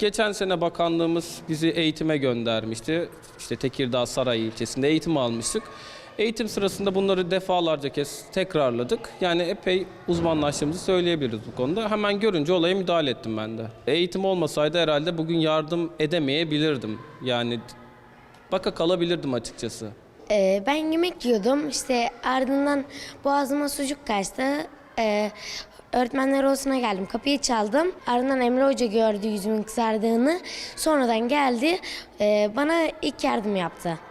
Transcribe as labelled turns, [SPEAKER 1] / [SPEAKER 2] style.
[SPEAKER 1] geçen sene bakanlığımız bizi eğitime göndermişti. İşte Tekirdağ Saray ilçesinde eğitim almıştık. Eğitim sırasında bunları defalarca kez tekrarladık. Yani epey uzmanlaştığımızı söyleyebiliriz bu konuda. Hemen görünce olaya müdahale ettim ben de. Eğitim olmasaydı herhalde bugün yardım edemeyebilirdim. Yani baka kalabilirdim açıkçası.
[SPEAKER 2] Ee, ben yemek yiyordum. İşte ardından boğazıma sucuk kaçtı. Ee, öğretmenler odasına geldim. Kapıyı çaldım. Ardından Emre Hoca gördü yüzümün kızardığını. Sonradan geldi. ee, bana ilk yardım yaptı.